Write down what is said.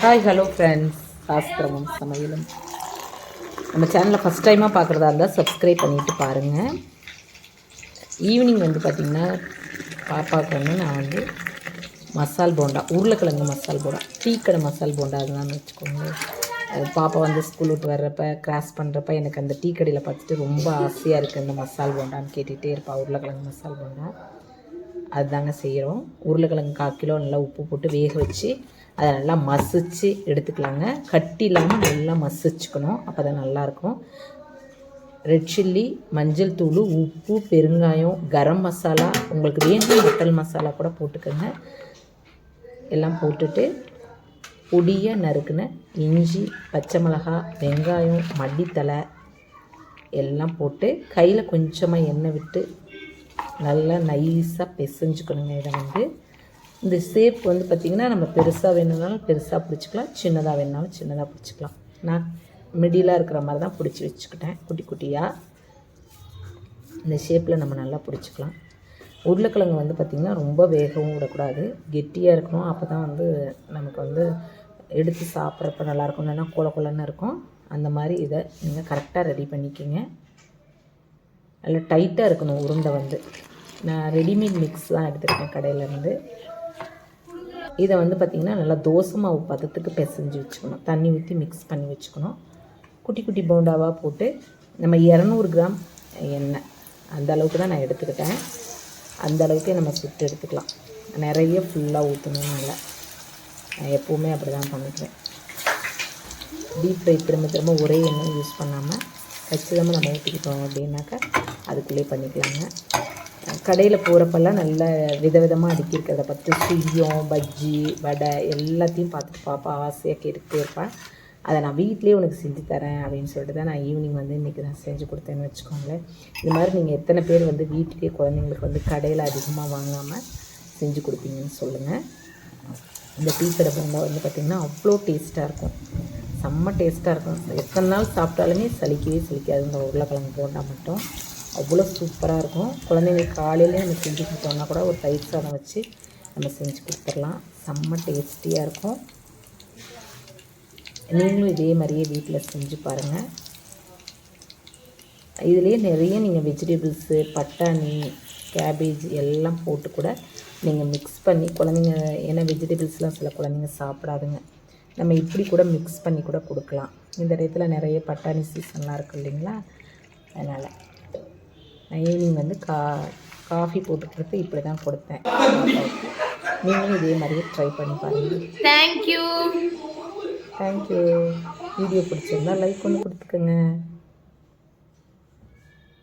Hi hello friends சாஸ்திரமும் சமையலும். நம்ம சேனலை ஃபஸ்ட் டைமாக பார்க்குறதா இருந்தால் சப்ஸ்கிரைப் பண்ணிவிட்டு பாருங்கள் ஈவினிங் வந்து பார்த்திங்கன்னா பாப்பாவுக்கு வந்து நான் வந்து மசால் போண்டா உருளைக்கிழங்கு மசால் போண்டா டீ கடை மசால் போண்டா அதுதான் வச்சுக்கோங்க. அது பாப்பா வந்து ஸ்கூல் விட்டு வர்றப்ப கிராஸ் பண்ணுறப்ப எனக்கு அந்த டீ கடையில் பார்த்துட்டு ரொம்ப ஆசையாக இருக்குது இந்த மசால் போண்டான்னு கேட்டுகிட்டே இருப்பாள் உருளைக்கிழங்கு மசால் போண்டா. அதுதாங்க செய்கிறோம் உருளைக்கிழங்கு கால் கிலோ நல்லா உப்பு போட்டு வேக வச்சு அதை நல்லா மசிச்சு எடுத்துக்கலாங்க. கட்டி இல்லாமல் நல்லா மசிச்சுக்கணும். அப்போ தான் நல்லாயிருக்கும் ரெட் சில்லி மஞ்சள் தூள் உப்பு பெருங்காயம் கரம் மசாலா உங்களுக்கு வேணும் மட்டல் மசாலா கூட போட்டுக்கோங்க. எல்லாம் போட்டுட்டு பொடியை நறுக்குன இஞ்சி பச்சை மிளகாய் வெங்காயம் மல்லித்தலை எல்லாம் போட்டு கையில் கொஞ்சமாக எண்ணெய் விட்டு நல்லா நைஸாக பிசைஞ்சுக்கணுங்க இதை வந்து. இந்த ஷேப் வந்து பார்த்திங்கன்னா நம்ம பெருசாக வேணும்னாலும் பெருசாக பிடிச்சிக்கலாம். சின்னதாக வேணுனாலும் சின்னதாக பிடிச்சிக்கலாம். நான் மிடிலாக இருக்கிற மாதிரி தான் பிடிச்சி வச்சுக்கிட்டேன். குட்டி குட்டியாக இந்த ஷேப்பில் நம்ம நல்லா பிடிச்சிக்கலாம். உருளைக்கிழங்கு வந்து பார்த்திங்கன்னா ரொம்ப வேகவும் விடக்கூடாது. கெட்டியாக இருக்கணும். அப்போ தான் வந்து நமக்கு வந்து எடுத்து சாப்பிட்றப்ப நல்லாயிருக்கும் இல்லைன்னா கொல கொலன்னு இருக்கும். அந்த மாதிரி இதை நீங்கள் கரெக்டாக ரெடி பண்ணிக்கிங்க. நல்லா டைட்டாக இருக்கணும் உருண்டை வந்து. நான் ரெடிமேட் மிக்ஸ் தான் எடுத்துருக்கேன் கடையிலேருந்து. இதை வந்து பார்த்திங்கன்னா நல்லா தோசை மாவு பதத்துக்கு பிசைஞ்சு வச்சுக்கணும். தண்ணி ஊற்றி மிக்ஸ் பண்ணி வச்சுக்கணும். குட்டி குட்டி போண்டாவாக போட்டு நம்ம இரநூறு கிராம் எண்ணெய். அந்த அளவுக்கு தான் நான் எடுத்துக்கிட்டேன். அந்த அளவுக்கே நம்ம சுட்டு எடுத்துக்கலாம். நிறைய ஃபுல்லாக ஊற்றணும் நல்லா. நான் எப்போவுமே அப்படி தான் பண்ணிக்குவேன் டீப் ஃப்ரை திரும்ப திரும்ப ஒரே எண்ணெய் யூஸ் பண்ணாமல் கச்சிதமாக நம்ம ஊற்றிக்கிட்டோம் அப்படின்னாக்கா அதுக்குள்ளேயே பண்ணிக்கலாங்க. கடையில் போகிறப்பெல்லாம் நல்ல விதவிதமாக அடுக்கியிருக்கிறத பார்த்து சுய்யம் பஜ்ஜி வடை எல்லாத்தையும் பார்த்துட்டு பாப்பா ஆசையாக கேட்டுக்கிட்டே இருப்பேன் அதை நான் வீட்லேயே உனக்கு செஞ்சு தரேன் அப்படின்னு சொல்லிட்டு தான் நான் ஈவினிங் வந்து இன்றைக்கி நான் செஞ்சு கொடுத்தேன்னு வச்சுக்கோங்களேன். இது மாதிரி நீங்கள் எத்தனை பேர் வந்து வீட்டுக்கே குழந்தைங்களுக்கு வந்து கடையில் அதிகமாக வாங்காமல் செஞ்சு கொடுப்பீங்கன்னு சொல்லுங்கள் இந்த டீ கடை போண்டா வந்து பார்த்திங்கன்னா அவ்வளோ டேஸ்ட்டாக இருக்கும். செம்ம டேஸ்ட்டாக இருக்கும். எத்தனை நாள் சாப்பிட்டாலுமே சலிக்கவே சலிக்காது இந்த உருளைக்கிழங்கு போண்டா மட்டும். அவ்வளோ சூப்பராக இருக்கும். குழந்தைங்களுக்கு காலையிலே நம்ம செஞ்சு கொடுத்தோம்னா கூட ஒரு தயிர் சாதம் வச்சு நம்ம செஞ்சு கொடுத்துடலாம். செம்ம டேஸ்டியாக இருக்கும். நீங்களும் இதே மாதிரியே வீட்டில் செஞ்சு பாருங்கள் இதுலேயே நிறைய நீங்கள் வெஜிடபிள்ஸு பட்டாணி கேபேஜ் எல்லாம் போட்டு கூட நீங்கள் மிக்ஸ் பண்ணி குழந்தைங்க ஏன்னா வெஜிடபிள்ஸ்லாம் சில குழந்தைங்க சாப்பிடாதுங்க. நம்ம இப்படி கூட மிக்ஸ் பண்ணி கூட கொடுக்கலாம். இந்த இடத்துல நிறைய பட்டாணி சீசன்லாம் இருக்குது இல்லைங்களா? அதனால். நான் ஈவினிங் வந்து கா காஃபி போட்டு கொடுத்து இப்படி தான் கொடுத்தேன். நீங்களும் இதே மாதிரியே ட்ரை பண்ணி பாருங்கள் thank you thank you video பிடிச்சிருந்தா லைக் ஒன்று கொடுத்துக்கோங்க.